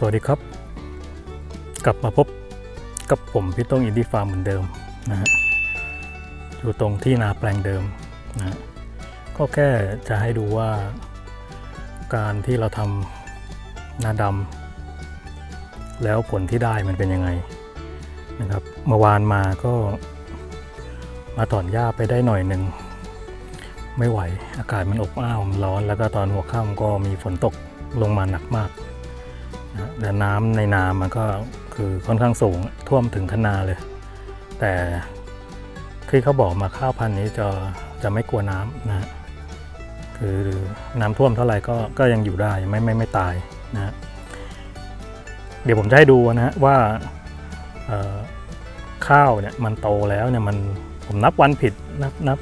สวัสดีครับ กลับมาพบกับผมพี่ต้องอินดี้ฟาร์มเหมือนเดิมนะฮะอยู่ตรงที่นาแปลงเดิมนะฮะก็แค่จะให้ดูว่า การที่เราทำนาดำแล้วผลที่ได้มันเป็นยังไงนะครับเมื่อวานมาก็มาถอนหญ้าไปได้หน่อยหนึ่งไม่ไหวอากาศมันอบอ้าวมันร้อน แล้วก็ตอนหัวค่ำก็มีฝนตกลงมาหนักมาก และน้ำในนามันก็คือค่อนข้างสูงท่วมถึงคนาเลย แต่ที่เขาบอกมาข้าวพันธุ์นี้จะจะไม่กลัวน้ำนะฮะคือน้ำท่วมเท่าไหร่ก็ก็ยังอยู่ได้ไม่ไม่ไม่ตายนะฮะเดี๋ยวผมจะให้ดูนะฮะว่าข้าวเนี่ยมันโตแล้วเนี่ยมันผมนับวันผิดนับนับ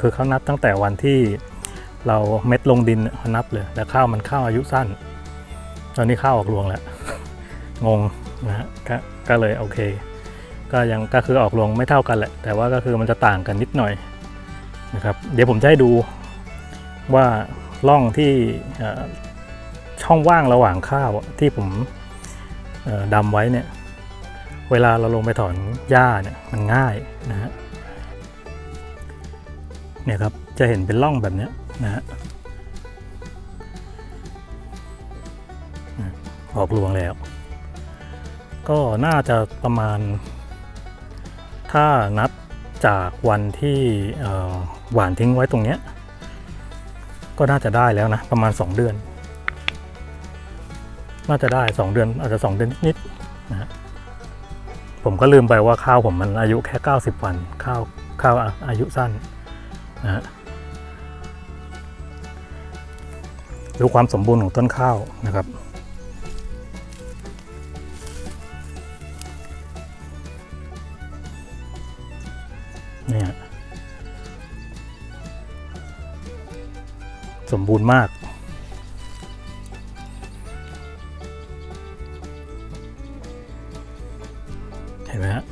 คือเขานับตั้งแต่วันที่เราเม็ดลงดินเขานับเลยแต่ข้าวมันข้าวอายุสั้น อนนี้ข้าวออกรวงแล้ว งงนะฮะกก็เลยโอเค ก็ยังก็คือออกรวงไม่เท่ากันแหละ แต่ว่าก็คือมันจะต่างกันนิดหน่อยนะครับ เดี๋ยวผมจะให้ดูว่าร่องที่ช่องว่างระหว่างข้าวที่ผมดำไว้เนี่ย เวลาเราลงไปถอนหญ้าเนี่ยมันง่ายนะฮะเนี่ยครับจะเห็นเป็นร่องแบบนี้นะฮะ ออกรวงแล้ว ก็น่าจะประมาณ ถ้านับจากวันที่หวานทิ้งไว้ตรงเนี้ยก็น่าจะได้แล้วนะ ประมาณ 2 เดือน น่าจะได้ 2 เดือนอาจจะ 2 เดือนนิดๆนะผมก็ลืมไปว่าข้าวผมมันอายุแค่ 90 วัน ข้าวข้าวอายุสั้นนะฮะดูความสมบูรณ์ของต้นข้าวนะครับ เนี่ยสมบูรณ์มาก เห็นไหมฮะ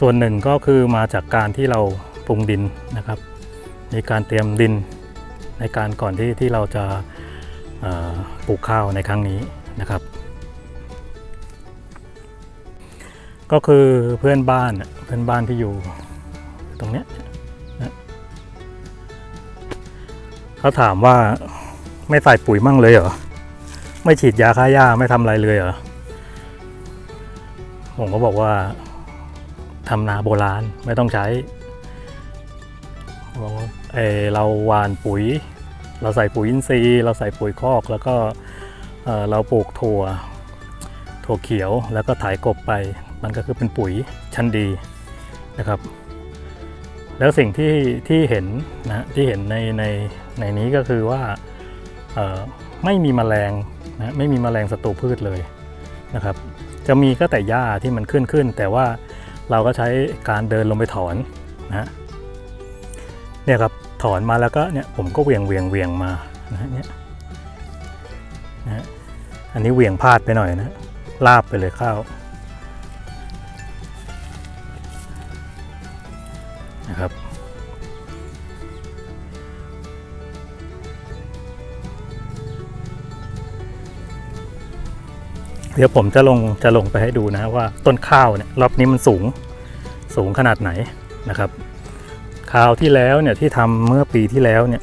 ส่วนหนึ่งก็คือมาจากการที่เราปรุงดินนะครับ ในการเตรียมดินในการก่อนที่ที่เราจะปลูกข้าวในครั้งนี้ นะครับ ก็คือเพื่อนบ้านเพื่อนบ้านที่อยู่ตรงเนี้ยนะเขาถามว่าไม่ใส่ปุ๋ยมั่งเลยเหรอ ไม่ฉีดยาฆ่าหญ้าไม่ทำอะไรเลยเหรอ ผมก็บอกว่าทำนาโบราณไม่ต้องใช้บอกว่าเออเราหวานปุ๋ย เราใส่ปุ๋ยอินทรีย์ เราใส่ปุ๋ยคอกแล้วก็ เเราปลูกถั่วถั่วเขียวแล้วก็ถ่ายกบไป มันก็คือเป็นปุ๋ยชั้นดีนะครับ แล้วสิ่งที่ที่เห็นนะที่เห็นในในในนี้ก็คือว่าไม่มีแมลงนะไม่มีแมลงศัตรูพืชเลยนะครับ จะมีก็แต่หญ้าที่มันขึ้นขึ้น แต่ว่าเราก็ใช้การเดินลงไปถอนนะเนี่ยครับถอนมาแล้วก็เนี่ยผมก็เวียงเวียงเวียงมานะเนี่ยนะ อันนี้เหวียงพลาดไปหน่อยนะ ลาบไปเลยข้าวนะครับ เดี๋ยวผมจะลงจะลงไปให้ดูนะว่าต้นข้าวเนี่ยรอบนี้มันสูงสูงขนาดไหนนะครับคราวที่แล้วเนี่ยที่ทำเมื่อปีที่แล้วเนี่ย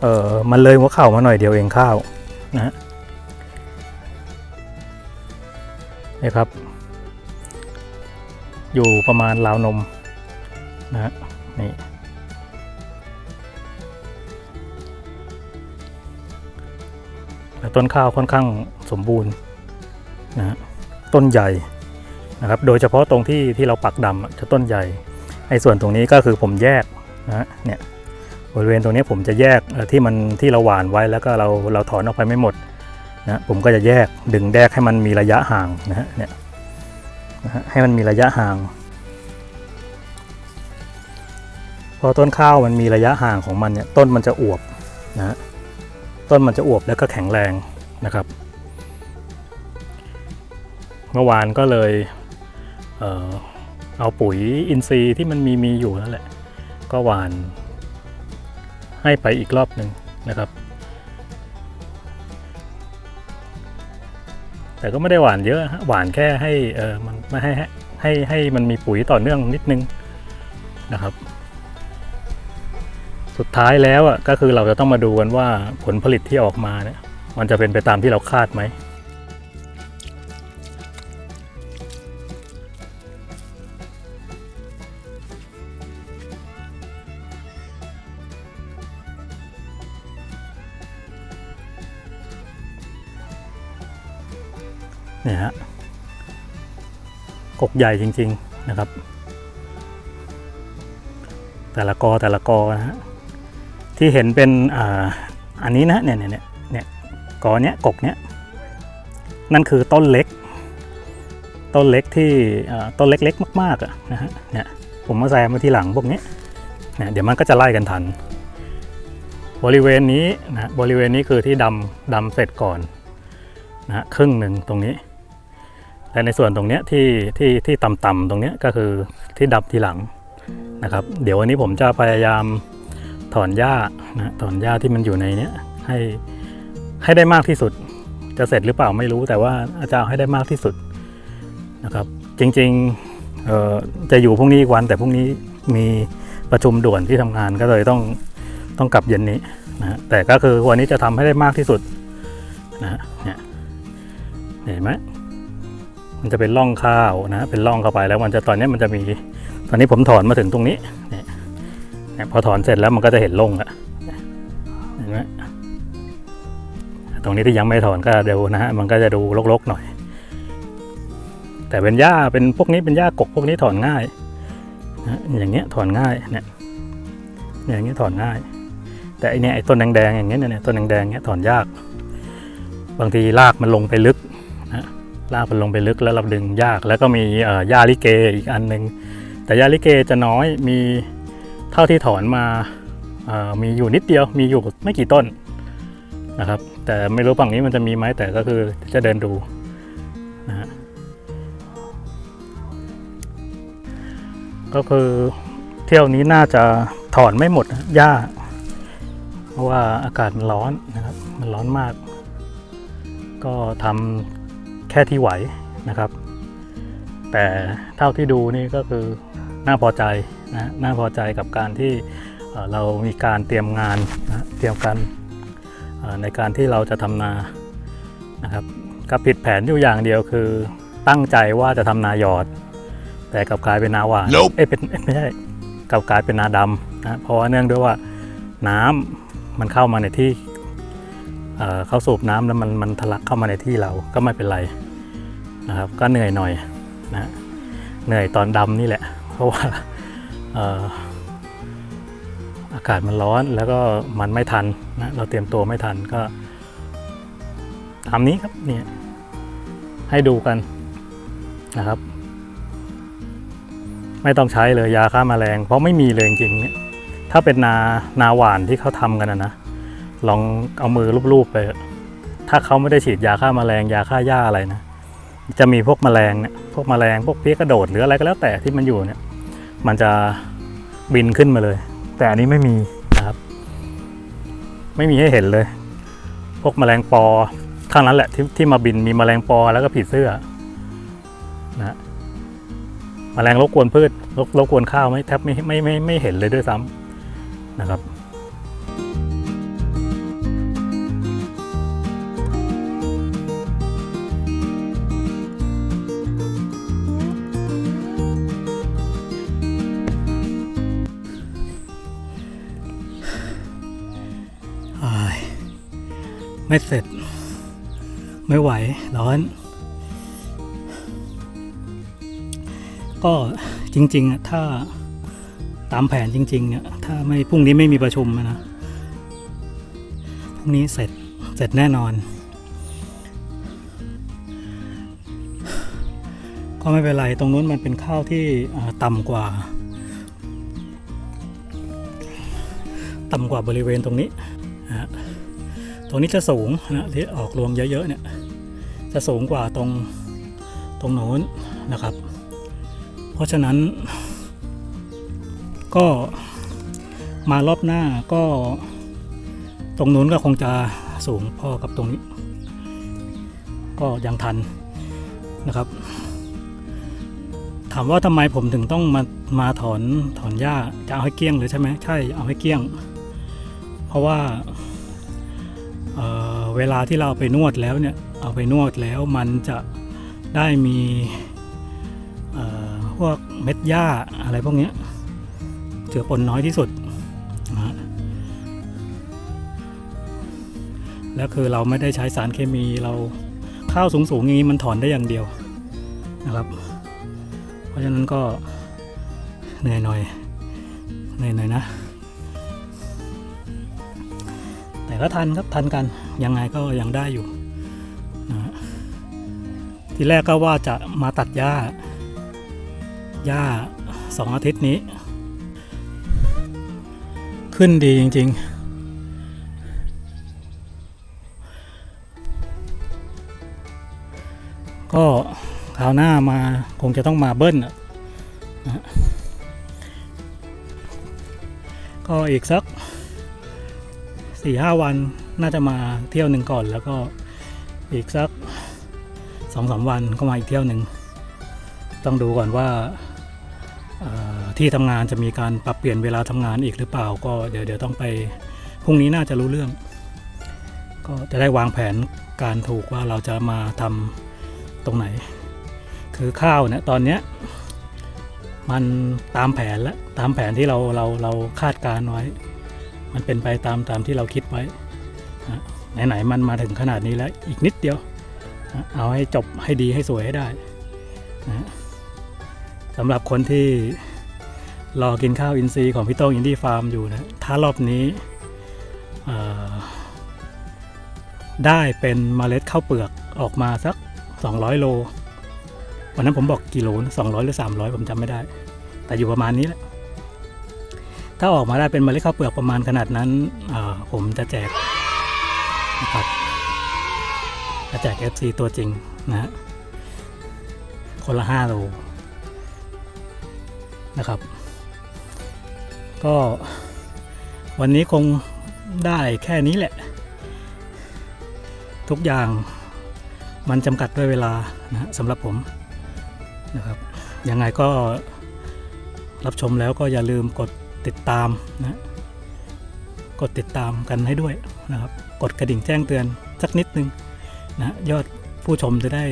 เออมันเลยหัวเข่ามาหน่อยเดียวเองข้าวนะฮะ นี่ครับ อยู่ประมาณราวนมนะฮะนี่แต่ต้นข้าวค่อนข้างสมบูรณ์นะฮะต้นใหญ่นะครับ โดยเฉพาะตรงที่ที่เราปักดำจะต้นใหญ่ไอ้ส่วนตรงนี้ก็คือผมแยกนะฮะเนี่ยบริเวณตรงนี้ผมจะแยกที่มันที่เราหว่านไว้แล้วก็เราเราถอนออกไปไม่หมด นะผมก็จะแยกดึงแยกให้มันมีระยะห่างนะฮะเนี่ยนะฮะให้มันมีระยะห่าง พอต้นข้าวมันมีระยะห่างของมันเนี่ยต้นมันจะอวบนะฮะต้นมันจะอวบแล้วก็แข็งแรงนะครับ เมื่อวานก็เลยเออเอาปุ๋ยอินทรีย์ที่มันมีมีอยู่นั่นแหละ ก็หวานให้ไปอีกรอบหนึ่งนะครับ แต่ก็ไม่ได้หวานเยอะหวานแค่ให้เออมันไม่ให้ให้ให้ให้มันมีปุ๋ยต่อเนื่องนิดนึงนะครับ สุดท้ายแล้วอะก็คือเราจะต้องมาดูกันว่าผลผลิตที่ออกมาเนี่ยมันจะเป็นไปตามที่เราคาดไหม กกใหญ่จริง ๆนะครับ แต่ละกอแต่ละกอนะฮะที่เห็นเป็นอ่าอันนี้นะเนี่ยเนี่ยเนี่ยเนี่ยกอเนี้ยกกเนี้ยนั่นคือต้นเล็ก ต้นเล็กที่ต้นเล็กๆมากๆอะนะฮะเนี่ยผมมาแซมมาทีหลังพวกนี้เนี่ยเดี๋ยวมันก็จะไล่กันทัน บริเวณนี้นะบริเวณนี้คือที่ดำดำเสร็จก่อนนะครึ่งหนึ่งตรงนี้ และในส่วนตรงเนี้ยที่ที่ที่ต่ำๆตรงเนี้ยก็คือที่ดับทีหลังนะครับ เดี๋ยววันนี้ผมจะพยายามถอนหญ้านะถอนหญ้าที่มันอยู่ในเนี้ยให้ให้ได้มากที่สุด จะเสร็จหรือเปล่าไม่รู้แต่ว่าอาจารย์เอาให้ได้มากที่สุดนะครับ จริงๆเอ่อจะอยู่พรุ่งนี้อีกวัน แต่พรุ่งนี้มีประชุมด่วนที่ทำงานก็เลยต้องต้องกลับเย็นนี้นะฮะแต่ก็คือวันนี้จะทำให้ได้มากที่สุดนะเนี่ยเห็นไหม มันจะเป็นร่องข้าวนะเป็นร่องเข้าไปแล้วมันจะตอนนี้มันจะมีตอนนี้ผมถอนมาถึงตรงนี้เนี่ยพอถอนเสร็จแล้วมันก็จะเห็นร่องอะเห็นไหมตรงนี้ที่ยังไม่ถอนก็เดี๋ยวนะฮะมันก็จะดูรกๆหน่อย แต่เป็นหญ้าเป็นพวกนี้เป็นหญ้ากกพวกนี้ถอนง่ายนะอย่างเงี้ยถอนง่ายเนี่ยอย่างเงี้ยถอนง่าย แต่ไอเนี่ยไอ้ต้นแดงๆอย่างเงี้ยเนี่ยต้นแดงๆเงี้ยถอนยาก บางทีรากมันลงไปลึกนะ ลากมันลงไปลึกแล้วเราดึงยาก แล้วก็มีเอ่อหญ้าลิเกอีกอันหนึ่งแต่หญ้าลิเกจะน้อยมีเท่าที่ถอนมามีอยู่นิดเดียวมีอยู่ไม่กี่ต้นนะครับ แต่ไม่รู้ฝั่งนี้มันจะมีไหมแต่ก็คือจะเดินดูนะฮะก็คือเที่ยวนี้น่าจะถอนไม่หมดหญ้า เพราะว่าอากาศมันร้อนนะครับ มันร้อนมาก ก็ทำ แค่ที่ไหวนะครับ แต่เท่าที่ดูนี่ก็คือน่าพอใจนะน่าพอใจกับการที่เอ่อเรามีการเตรียมงานนะเตรียมการเอ่อในการที่เราจะทำนานะครับก็ผิดแผนอยู่อย่างเดียวคือตั้งใจว่าจะทำนาหยอด แต่กลับกลายเป็นนาหวาน Nope เอ้ยเป็นเอ้ยไม่ใช่กลับกลายเป็นนาดำนะเพราะว่าเนื่องด้วยว่าน้ำมันเข้ามาในที่ เขาสูบน้ำแล้วมันมันทะลักเข้ามาในที่เราก็ไม่เป็นไรนะครับ ก็เหนื่อยหน่อยนะเหนื่อยตอนดำนี่แหละ เพราะว่าอากาศมันร้อนแล้วก็มันไม่ทันนะเราเตรียมตัวไม่ทันก็ตามนี้ครับเนี่ยให้ดูกันนะครับ ไม่ต้องใช้เลยยาฆ่าแมลง เพราะไม่มีเลยจริงๆเนี่ยถ้าเป็นนานาหวานที่เขาทำกันนะนะ ลองเอามือลูบๆไปเถอะถ้าเขาไม่ได้ฉีดยาฆ่าแมลงยาฆ่าหญ้าอะไรนะ จะมีพวกแมลงเนี่ยพวกแมลงพวกเพี้ยกระโดดหรืออะไรก็แล้วแต่ที่มันอยู่เนี่ย มันจะบินขึ้นมาเลย แต่อันนี้ไม่มีนะครับ ไม่มีให้เห็นเลย พวกแมลงปอข้างนั้นแหละที่ที่มาบินมีแมลงปอแล้วก็ผีเสื้อนะฮะแมลงรบกวนพืชรบรบกวนข้าวไหมแทบไม่ไม่ไม่ไม่เห็นเลยด้วยซ้ำนะครับ ไม่เสร็จ ไม่ไหว ร้อน ก็จริงๆอะถ้าตามแผนจริง ๆ เนี่ย ถ้าไม่พรุ่งนี้ไม่มีประชุมนะพรุ่งนี้เสร็จเสร็จแน่นอน ก็ไม่เป็นไร ตรงนู้นมันเป็นข้าวที่ต่ำกว่า ต่ำกว่าบริเวณตรงนี้ฮะ ตรงนี้จะสูงนะที่ออกรวงเยอะๆเนี่ยจะสูงกว่าตรงตรงโน้นนะครับ เพราะฉะนั้น ก็มารอบหน้าก็ ตรงนู้นก็คงจะสูงพอกับตรงนี้ ก็ยังทันนะครับ ถามว่าทำไมผมถึงต้องมามาถอนถอนหญ้าจะเอาให้เกลี้ยงเลยใช่ไหมใช่เอาให้เกลี้ยง เพราะว่า เวลาที่เราเอาไปนวดแล้วเนี่ยเอาไปนวดแล้วมันจะได้มีพวกเม็ดหญ้าอะไรพวกนี้เจือปนน้อยที่สุดนะแล้วคือเราไม่ได้ใช้สารเคมีเราข้าวสูงๆอย่างนี้มันถอนได้อย่างเดียวนะครับ เพราะฉะนั้นก็เหนื่อยหน่อยเหนื่อยหน่อยนะ แต่ก็ทันครับทันกันยังไงก็ยังได้อยู่นะทีแรกก็ว่าจะมาตัดหญ้าหญ้าสองอาทิตย์นี้ ขึ้นดีจริง ๆก็คราวหน้ามาคงจะต้องมาเบิ้ลนะก็อีกสัก สี่ห้าวันน่าจะมาเที่ยวหนึ่งก่อน แล้วก็อีกสักสองสามวันก็มาอีกเที่ยวหนึ่งต้องดูก่อนว่าที่ทำงานจะมีการปรับเปลี่ยนเวลาทำงานอีกหรือเปล่า ก็เดี๋ยวเดี๋ยวต้องไปพรุ่งนี้น่าจะรู้เรื่อง ก็จะได้วางแผนการถูกว่าเราจะมาทำตรงไหน คือข้าวเนี่ยตอนเนี้ยมันตามแผนแล้วตามแผนที่เราเราเราคาดการณ์ไว้ มันเป็นไปตามตามที่เราคิดไว้ไหนๆมันมาถึงขนาดนี้แล้วอีกนิดเดียว เอาให้จบให้ดีให้สวยให้ได้นะสำหรับคนที่รอกินข้าวอินทรีย์ของพี่โต้งอินดี้ฟาร์มอยู่นะ ถ้ารอบนี้ได้เป็นเมล็ดข้าวเปลือกออกมาสัก 200 โล วันนั้นผมบอกกิโลนะ200 หรือ 300 ผมจำไม่ได้ แต่อยู่ประมาณนี้แหละ ถ้าออกมาได้เป็นเมล็ดข้าวเปลือกประมาณขนาดนั้นผมจะแจกนะครับจะแจก FC ตัวจริงนะฮะคนละ5โลนะครับ ก็วันนี้คงได้แค่นี้แหละ ทุกอย่างมันจำกัดด้วยเวลานะสำหรับผมนะครับยังไงก็รับชมแล้วก็อย่าลืมกด ติดตามนะกดติดตามกันให้ด้วยนะครับ กดกระดิ่งแจ้งเตือนสักนิดนึงนะยอดผู้ชมจะได้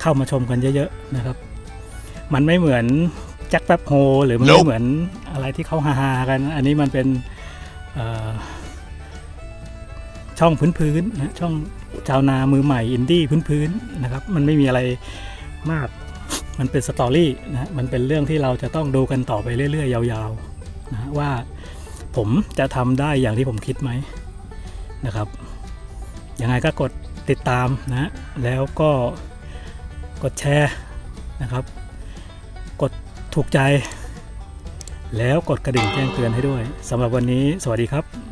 เข้ามาชมกันเยอะๆนะครับ มันไม่เหมือนแจ็คแป๊บโฮหรือมันไม่เหมือนอะไรที่เขาฮาๆกัน อันนี้มันเป็นเอ่อช่องพื้นๆนะช่องชาวนามือใหม่อินดี้พื้นๆนะครับ มันไม่มีอะไรมาก มันเป็นสตอรี่นะมันเป็นเรื่องที่เราจะต้องดูกันต่อไปเรื่อย ๆ ยาวๆนะว่าผมจะทำได้อย่างที่ผมคิดไหมนะครับยังไงก็กดติดตามนะแล้วก็กดแชร์นะครับ กดถูกใจ แล้วกดกระดิ่งแจ้งเตือนให้ด้วยสำหรับวันนี้สวัสดีครับ